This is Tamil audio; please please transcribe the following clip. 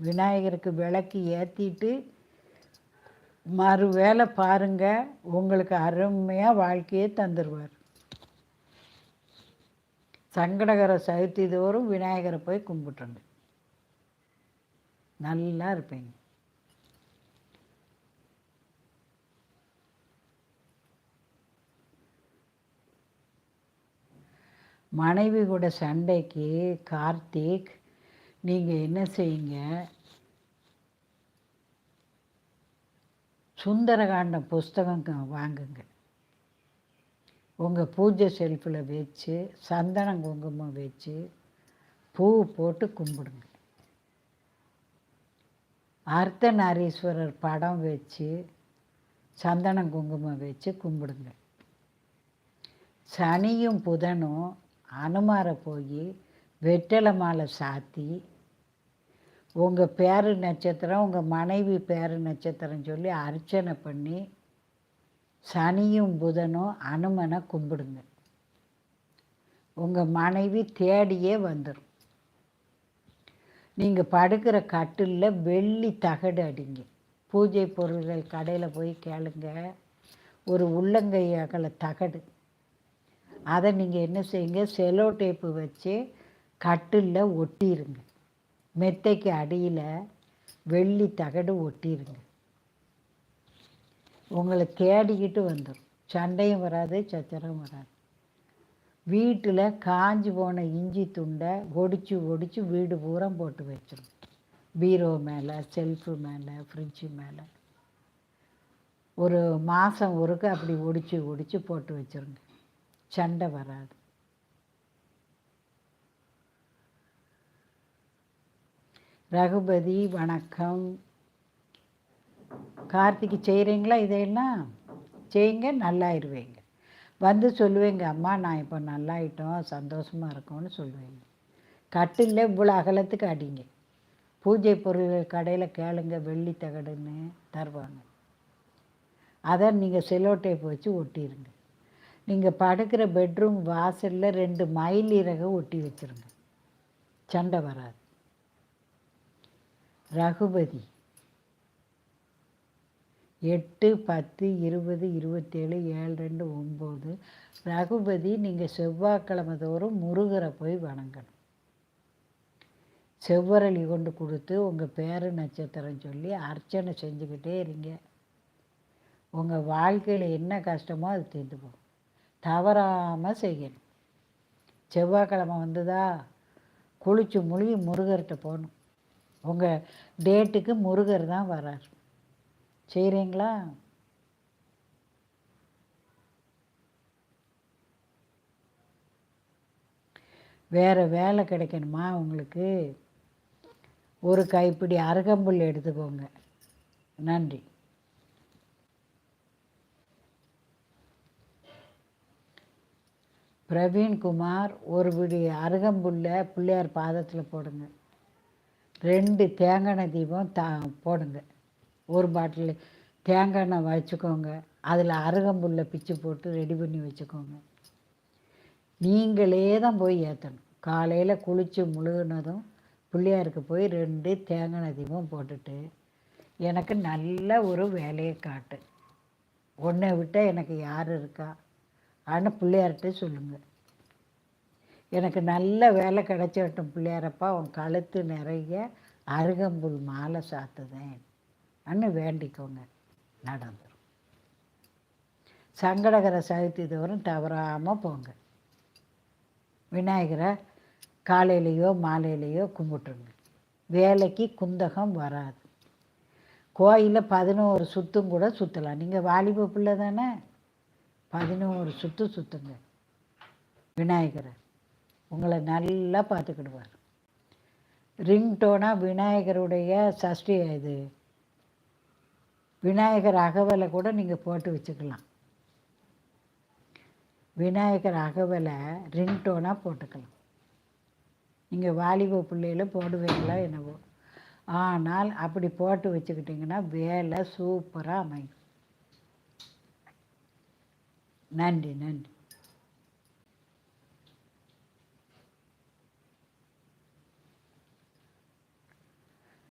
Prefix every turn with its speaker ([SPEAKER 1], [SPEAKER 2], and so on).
[SPEAKER 1] விநாயகருக்கு விளக்கு ஏற்றிட்டு மறு வேலை பாருங்கள் உங்களுக்கு அருமையாக வாழ்க்கையே தந்துடுவார் சங்கடகர சதுர்த்தி தோறும் விநாயகரை போய் கும்பிட்டுருங்க. நல்லா இருப்பீங்க. மனைவி கூட சண்டைக்கு கார்த்திக் நீங்கள் என்ன செய்யுங்க? சுந்தரகாண்டம் புஸ்தகம் வாங்குங்க. உங்கள் பூஜை செல்ஃபில் வச்சு சந்தனம் குங்குமம் வச்சு பூ போட்டு கும்பிடுங்க. அர்த்தநாரீஸ்வரர் படம் வச்சு சந்தனம் குங்குமம் வச்சு கும்பிடுங்க. சனியும் புதனும் அனுமாரை போய் வெட்டலை மாலை சாத்தி உங்கள் பேரு நட்சத்திரம் உங்கள் மனைவி பேரு நட்சத்திரம் சொல்லி அர்ச்சனை பண்ணி சனியும் புதனும் அனுமனை கும்பிடுங்க. உங்கள் மனைவி தேடியே வந்துடும் நீங்கள் படுக்கிற கட்டிலில் வெள்ளி தகடு அடிங்க. பூஜை பொருள்கள் கடையில் போய் கேளுங்க. ஒரு உள்ளங்கை அகல தகடு. அதை நீங்கள் என்ன செய்யுங்க? செலோ டேப்பு வச்சு கட்டிலில் ஒட்டிருங்க. மெத்தைக்கு அடியில் வெள்ளி தகடு ஒட்டிருங்க. உங்களை தேடிக்கிட்டு வந்துடும் சண்டையும் வராது சச்சரவும் வராது. வீட்டில் காஞ்சு போன இஞ்சி துண்டை ஒடிச்சு ஒடிச்சு வீடு பூரா போட்டு வச்சிடும் பீரோ மேலே செல்ஃபு மேலே ஃப்ரிட்ஜு மேலே. ஒரு மாதம் ஒருக்க அப்படி ஒடிச்சு ஒடிச்சு போட்டு வச்சிருங்க. சண்டை வராது. ரகுபதி வணக்கம். கார்த்திக்கு செய்கிறீங்களா இதையெல்லாம்? செய்யுங்க நல்லாயிருவீங்க. வந்து சொல்லுவேங்க அம்மா நான் இப்போ நல்லாயிட்டோம் சந்தோஷமாக இருக்கோம்னு சொல்லுவேங்க. கட்டில் இவ்வளோ அகலத்துக்கு அடிங்க. பூஜை பொருள் கடையில் கேளுங்க வெள்ளி தகடுன்னு தருவாங்க. அதை நீங்கள் செலோ டேப் வச்சு ஒட்டிடுங்க நீங்கள் படுக்கிற பெட்ரூம் வாசலில் ரெண்டு மயில் இறக ஒட்டி வச்சிருங்க. சண்டை வராது. ரகுபதி. எட்டு பத்து இருபது இருபத்தேழு ஏழு ரெண்டு ஒம்பது. ரகுபதி நீங்கள் செவ்வாய்க்கிழமை தோறும் முருகரை போய் வணங்கணும். செவ்வரளி கொண்டு கொடுத்து உங்கள் பேரு நட்சத்திரம் சொல்லி அர்ச்சனை செஞ்சுக்கிட்டே இருங்க. உங்கள் வாழ்க்கையில் என்ன கஷ்டமோ அது தீர்ந்து போகும் தவறாமல் செய்யணும். செவ்வாய்க்கிழமை வந்ததா? குளிச்சு முழுகி முருகர்கிட்ட போகணும். உங்கள் டேட்டுக்கு முருகர் தான் வரார். செய்கிறீங்களா வேறு வேலை கிடைக்கணுமா உங்களுக்கு? ஒரு கைப்பிடி அருகம்புல் எடுத்துக்கோங்க. நன்றி. பிரவீன்குமார் ஒரு பிடி அருகம்புல்லை பிள்ளையார் பாதத்தில் போடுங்க. ரெண்டு தேங்காய் எண்ணெய் தீபம் தா போடுங்க. ஒரு பாட்டில். தேங்காய் எண்ணெய் வச்சுக்கோங்க. அதில் அருகம்புல்ல பிச்சு போட்டு ரெடி பண்ணி வச்சுக்கோங்க. நீங்களே தான் போய் ஏற்றணும் காலையில் குளித்து முழுகுனதும் பிள்ளையாருக்கு போய் ரெண்டு தேங்காய் எண்ணெய் தீபம் போட்டுட்டு எனக்கு நல்ல ஒரு வேலையை காட்டு. உன்னை விட்டால் எனக்கு யார் இருக்கா? ஆனால் பிள்ளையார்கிட்ட சொல்லுங்கள் எனக்கு நல்ல வேலை கிடைச்சட்டும் பிள்ளையாரப்பா. உன் கழுத்து நிறைய அருகம்புல் மாலை சாத்துதேன். அன்னு வேண்டிக்கோங்க. நடந்துடும் சங்கடகர சதுர்த்தி தோறும் தவறாமல் போங்க. விநாயகரை காலையிலையோ மாலையிலையோ கும்பிட்டுருங்க. வேலைக்கு குந்தகம் வராது. கோயிலில் பதினோரு சுத்தும் கூட சுற்றலாம் நீங்கள் வாலிப பிள்ளை தானே? பதினோரு சுற்று சுற்றுங்க விநாயகரை உங்களை நல்லா பார்த்துக்கிடுவார். ரிங்டோனாக விநாயகருடைய சஷ்டி இது. விநாயகர் அகவலை கூட நீங்கள் போட்டு வச்சுக்கலாம். விநாயகர் அகவலை ரிங்டோனாக போட்டுக்கலாம். நீங்கள் வாலிப பிள்ளையில போடுவீங்களா என்னவோ. ஆனால் அப்படி போட்டு வச்சுக்கிட்டிங்கன்னா வேலை சூப்பராக அமையும். நன்றி நன்றி.